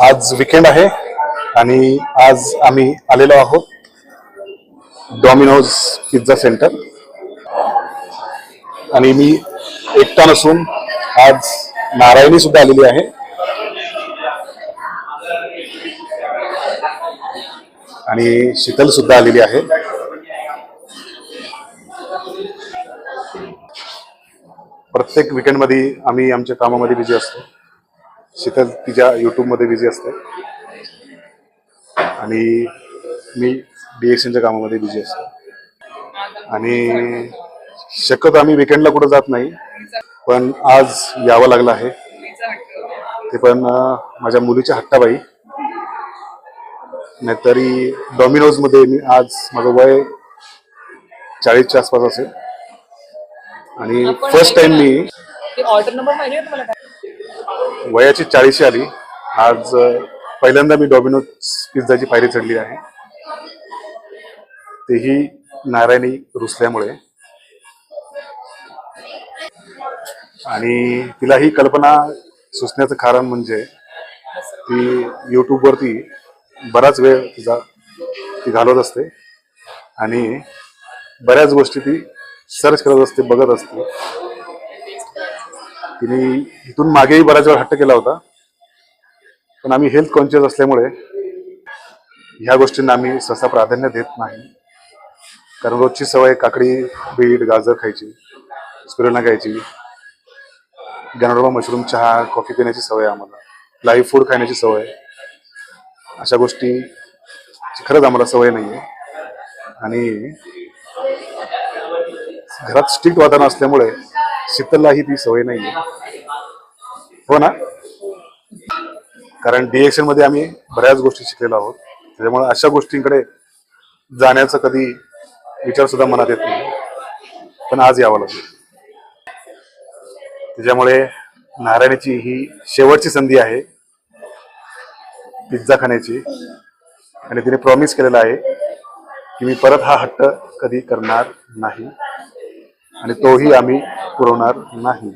आज विकेंड आहे आणि आज आम्ही आलेलो आहोत डॉमिनोज पिझ्झा सेंटर आणि मी एकटा नसून आज नारायणी सुद्धा आलेली आहे. आणि शीतल सुद्धा आलेली आहे. प्रत्येक विकेंडमध्ये आम्ही आमच्या कामामध्ये बिझी असतो. शीतल तिच्या युट्यूबमध्ये बिझी असते. आणि मी डीएक्सनच्या कामामध्ये बिझी असतो. आणि शक्यतो आम्ही विकेंडला कुठं जात नाही पण आज यावं लागलं आहे. ते पण माझ्या मुलीच्या हट्टाबाई. नाहीतरी डॉमिनोजमध्ये मी आज माझं वय चाळीसच्या आसपास असेल. आणि फर्स्ट टाइम मी ऑर्डर नंबर माहिती आहे तुम्हाला काय वयाची चाळीशी आली. आज पहिल्यांदा मी डॉमिनोज पिझ्झाची पायरी चढली आहे. तेही नारायणी रुसल्यामुळे. आणि तिला ही कल्पना सुचण्याचं कारण म्हणजे ती यूट्यूबवरती बराच वेळ तिचा ती घालवत असते. आणि बऱ्याच गोष्टी ती सर्च करत असते बघत असते. तिने इथून मागेही बराच वेळ हट्ट केला होता. पण आम्ही हेल्थ कॉन्शियस असल्यामुळे ह्या गोष्टींना आम्ही सहसा प्राधान्य देत नाही. कारण रोजची सवय काकडी बीट गाजर खायची स्पिरुलिना खायची गॅनोडोबा मशरूम चहा कॉफी पिण्याची सवय आम्हाला लाईव्ह फूड खाण्याची सवय. अशा गोष्टी खरंच आम्हाला सवय नाही आहे आणि घरात स्ट्रिक्ट वातावरण असल्यामुळे शीतललाही ती सवय नाही आहे हो ना? कारण डिएक्शनमध्ये आम्ही बऱ्याच गोष्टी शिकलेलो आहोत. त्याच्यामुळे अशा गोष्टींकडे जाण्याचा कधी विचार सुद्धा मनात येत नाही. पण आज यावं लागेल. त्याच्यामुळे नारायणाची ही शेवटची संधी आहे. पिझ्झा खाण्याची. आणि तिने प्रॉमिस केलेला आहे की मी परत हा हट्ट कधी करणार नाही. आणि तोही आम्ही पुरवणार नाही.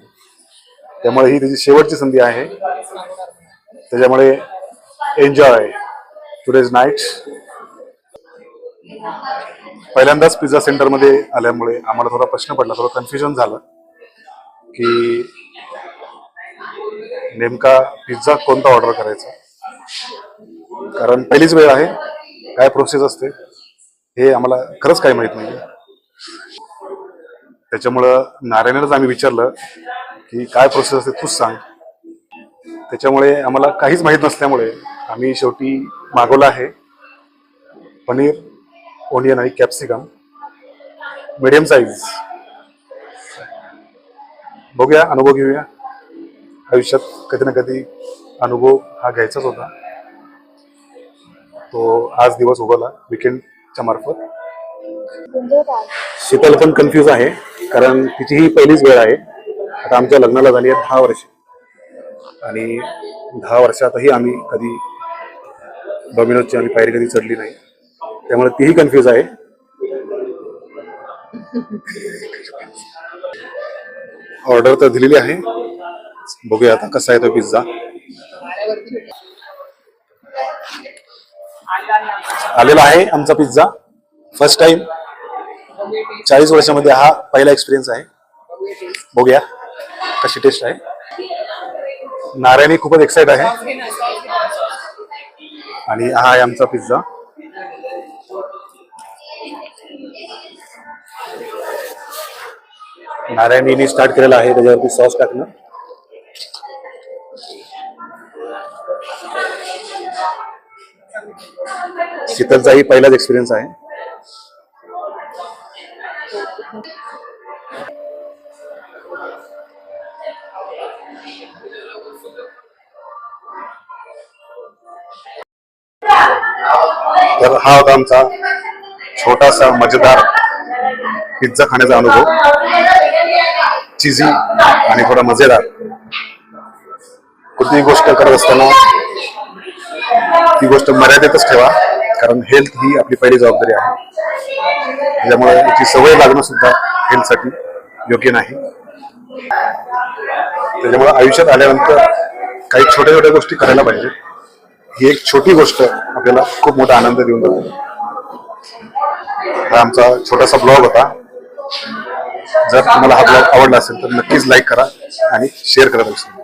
त्यामुळे ही त्याची शेवटची संधी आहे. त्याच्यामुळे एन्जॉय टुडेज नाईट पहिल्यांदाच पिझ्झा सेंटरमध्ये आल्यामुळे आम्हाला थोडा प्रश्न पडला थोडं कन्फ्युजन झालं की नेमका पिझ्झा कोणता ऑर्डर करायचा? कारण पहिलीच वेळ आहे काय प्रोसेस असते हे आम्हाला खरंच काही माहीत नाही त्याच्यामुळं नारायणलाच आम्ही विचारलं की काय प्रोसेस असते तूच सांग. त्याच्यामुळे आम्हाला काहीच माहीत नसल्यामुळे आम्ही शेवटी मागवलं आहे. पनीर ओनियन आणि कॅप्सिकम मिडियम साईज बघूया अनुभव घेऊया. आयुष्यात कधी ना कधी अनुभव हा घ्यायचाच होता. तो आज दिवस उगवला विकेंडच्या मार्फत. शीतल पण कन्फ्यूज आहे कारण तिची ही पहिलीच वेळ आहे. आता आमच्या लग्नाला झाली आहे दहा वर्ष. आणि दहा वर्षातही आम्ही कधी डॉमिनोजची आम्ही पायरी कधी चढली नाही. त्यामुळे तीही कन्फ्यूज आहे. ऑर्डर तर दिलेली आहे. बघूया आता कसा आहे तो पिझ्झा आलेला आहे आमचा पिझ्झा फर्स्ट टाइम चाळीस वर्षामध्ये हा पहिला एक्सपिरियन्स आहे. बघूया कशी टेस्ट आहे. नारायणी खूपच एक्साइट आहे. आणि हा आहे आमचा पिझ्झा नारायणीने स्टार्ट केलेला आहे त्याच्यावरती सॉस टाकणं. शीतलचाही पहिलाच एक्सपिरियन्स आहे. तर हा होता आमचा छोटासा मजेदार पिझ्झा खाण्याचा अनुभव. चिझी आणि थोडा मजेदार. कोणतीही गोष्ट करत असताना ती गोष्ट मर्यादेतच ठेवा कारण हेल्थ ही आपली पहिली जबाबदारी आहे. त्याच्यामुळे याची सवय लागणं सुद्धा हेल्थसाठी योग्य नाही. त्याच्यामुळे आयुष्यात आल्यानंतर काही छोट्या छोट्या गोष्टी करायला पाहिजे. ही एक छोटी गोष्ट आपल्याला खूप मोठा आनंद देऊन जातो. हा आमचा छोटासा ब्लॉग होता. जर तुम्हाला हा ब्लॉग आवडला असेल तर नक्कीच लाईक करा आणि शेअर करत विसरू